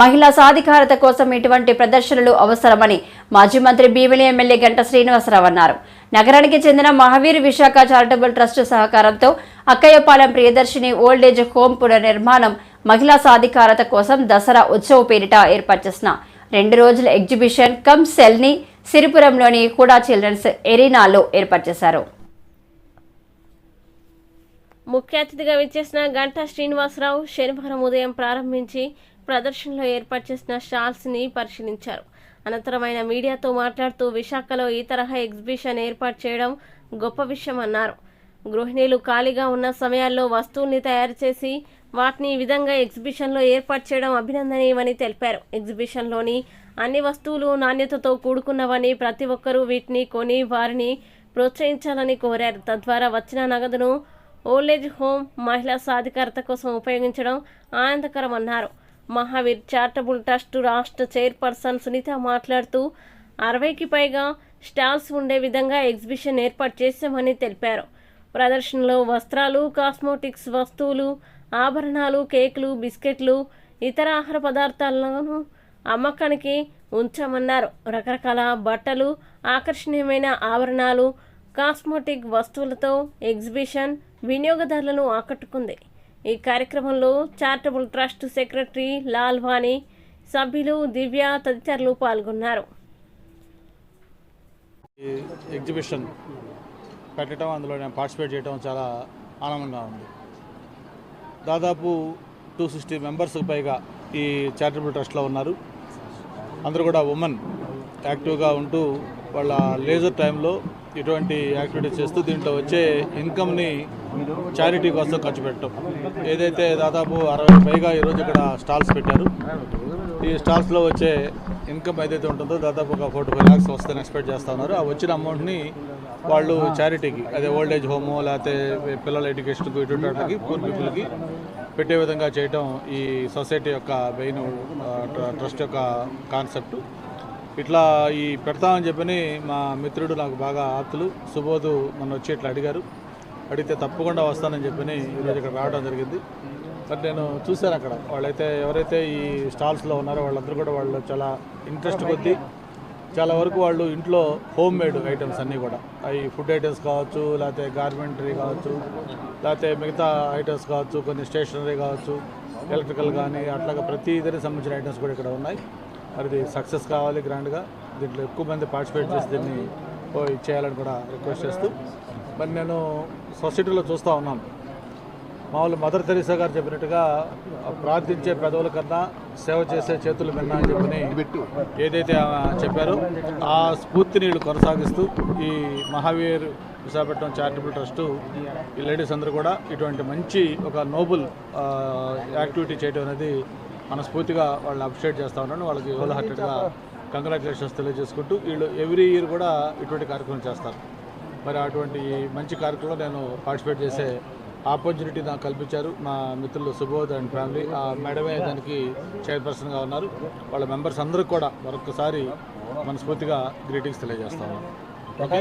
మహిళా సాధికారత కోసం ఇటువంటి ప్రదర్శనలు అవసరమని మాజీ మంత్రి భీమిలి ఎమ్మెల్యే గంట శ్రీనివాసరావు అన్నారు. నగరానికి చెందిన మహావీర్ విశాఖ చారిటబుల్ ట్రస్ట్ సహకారంతో Akkayyapalem Priyadarshini old age home పునర్నిర్మాణం మహిళా సాధికారత కోసం దసరా ఉత్సవ పేరిట ఏర్పాటు చేసిన. రెండు రోజుల ఎగ్జిబిషన్ కమ్ సెల్ని సిరిపురంలోని కూడా చిల్డ్రన్స్ ఎరీనాలో ఏర్పాటు చేశారు. ముఖ్య అతిథిగా విచ్చేసిన గంటా శ్రీనివాసరావు శనివారం ఉదయం ప్రారంభించి ప్రదర్శనలో ఏర్పాటు చేసిన స్టాల్స్ని పరిశీలించారు. అనంతరం ఆయన మీడియాతో మాట్లాడుతూ విశాఖలో ఈ తరహా ఎగ్జిబిషన్ ఏర్పాటు చేయడం గొప్ప విషయం అన్నారు. గృహిణీలు ఖాళీగా ఉన్న సమయాల్లో వస్తువుల్ని తయారు చేసి వాటిని ఈ విధంగా ఎగ్జిబిషన్లో ఏర్పాటు చేయడం అభినందనీయమని తెలిపారు. ఎగ్జిబిషన్లోని అన్ని వస్తువులు నాణ్యతతో కూడుకున్నవని ప్రతి ఒక్కరూ వీటిని కొని వారిని ప్రోత్సహించాలని కోరారు. తద్వారా వచ్చిన నగదును ఓల్డేజ్ హోమ్ మహిళా సాధికారత కోసం ఉపయోగించడం ఆనందకరమన్నారు. మహావీర్ చారిటబుల్ ట్రస్ట్ రాష్ట్ర చైర్పర్సన్ సునీత మాట్లాడుతూ అరవైకి పైగా స్టాల్స్ ఉండే విధంగా ఎగ్జిబిషన్ ఏర్పాటు చేశామని తెలిపారు. ప్రదర్శనలో వస్త్రాలు కాస్మోటిక్స్ వస్తువులు ఆభరణాలు కేకులు బిస్కెట్లు ఇతర ఆహార పదార్థాలను అమ్మకానికి ఉంచామన్నారు. రకరకాల బట్టలు ఆకర్షణీయమైన ఆభరణాలు కాస్మోటిక్ వస్తువులతో ఎగ్జిబిషన్ వినియోగదారులను ఆకట్టుకుంది. ఈ కార్యక్రమంలో charitable trust secretary Lal Vani సభ్యులు దివ్య తదితరులు పాల్గొన్నారు. ఈ ఎగ్జిబిషన్ పెట్టడం అందులో నేను పార్టిసిపేట్ చేయడం చాలా ఆనందంగా ఉంది. దాదాపు టూ సిక్స్టీ మెంబర్స్ పైగా ఈ చారిటబుల్ ట్రస్ట్లో ఉన్నారు. అందరూ కూడా ఉమెన్ యాక్టివ్గా ఉంటూ వాళ్ళ లేజర్ టైంలో ఇటువంటి యాక్టివిటీస్ చేస్తూ దీంట్లో వచ్చే ఇన్కమ్ని చారిటీ కోసం ఖర్చు పెట్టడం. ఏదైతే దాదాపు అరవై పైగా ఈరోజు ఇక్కడ స్టాల్స్ పెట్టారు. ఈ స్టాల్స్లో వచ్చే ఇన్కమ్ ఏదైతే ఉంటుందో దాదాపు ఒక ఫోర్ ఫైవ్ ల్యాక్స్ వస్తుందని ఎక్స్పెక్ట్ చేస్తూ ఉన్నారు. ఆ వచ్చిన అమౌంట్ని వాళ్ళు చారిటీకి అదే ఓల్డ్ ఏజ్ హోము లేకపోతే పిల్లల ఎడ్యుకేషన్కి ఇటువంటి వాటికి పూర్ పీపుల్కి పెట్టే విధంగా చేయటం ఈ సొసైటీ యొక్క మెయిన్ ట్రస్ట్ యొక్క కాన్సెప్ట్. ఇట్లా ఈ పెడతామని చెప్పని మా మిత్రుడు నాకు బాగా ఆప్తులు సుబోధు మొన్న వచ్చి ఇట్లా అడిగారు. అడిగితే తప్పకుండా వస్తానని చెప్పని ఈరోజు ఇక్కడ రావడం జరిగింది. బట్ నేను చూశాను అక్కడ. వాళ్ళైతే ఎవరైతే ఈ స్టాల్స్లో ఉన్నారో వాళ్ళందరూ కూడా వాళ్ళు చాలా ఇంట్రెస్ట్ కొద్దీ చాలా వరకు వాళ్ళు ఇంట్లో హోమ్ మేడ్ ఐటమ్స్ అన్నీ కూడా. అవి ఫుడ్ ఐటమ్స్ కావచ్చు లేకపోతే గార్మెంటరీ కావచ్చు లేకపోతే మిగతా ఐటమ్స్ కావచ్చు కొన్ని స్టేషనరీ కావచ్చు ఎలక్ట్రికల్ కానీ అట్లాగా ప్రతి దానికి సంబంధించిన ఐటమ్స్ కూడా ఇక్కడ ఉన్నాయి. మరి ఇది సక్సెస్ కావాలి గ్రాండ్గా. దీంట్లో ఎక్కువ మంది పార్టిసిపేట్ చేసి దీన్ని పోయి చేయాలని కూడా రిక్వెస్ట్ చేస్తూ. మరి నేను సొసైటీలో చూస్తూ ఉన్నాను. మామూలు మదర్ తెరీసా గారు చెప్పినట్టుగా ప్రార్థించే పెదవుల కన్నా సేవ చేసే చేతులు విన్నా అని చెప్పని ఏదైతే ఆమె చెప్పారో ఆ స్ఫూర్తిని వీళ్ళు కొనసాగిస్తూ ఈ మహావీర్ విశాఖపట్నం చారిటబుల్ ట్రస్టు ఈ లేడీస్ అందరూ కూడా ఇటువంటి మంచి ఒక నోబుల్ యాక్టివిటీ చేయడం అనేది మనస్ఫూర్తిగా వాళ్ళు అప్రిషియేట్ చేస్తూ ఉన్నాను. వాళ్ళకి హోల్ హార్టెడ్గా కంగ్రాచులేషన్స్ తెలియజేసుకుంటూ వీళ్ళు ఎవ్రీ ఇయర్ కూడా ఇటువంటి కార్యక్రమం చేస్తారు. మరి అటువంటి మంచి కార్యక్రమంలో నేను పార్టిసిపేట్ చేసే ఆపర్చునిటీ నాకు కల్పించారు మా మిత్రులు సుబోధ్ అండ్ ఫ్యామిలీ. ఆ మేడమే దానికి చైర్పర్సన్గా ఉన్నారు. వాళ్ళ మెంబర్స్ అందరికి కూడా మరొకసారి మనస్ఫూర్తిగా గ్రీటింగ్స్ తెలియజేస్తా ఉన్నాను. ఓకే.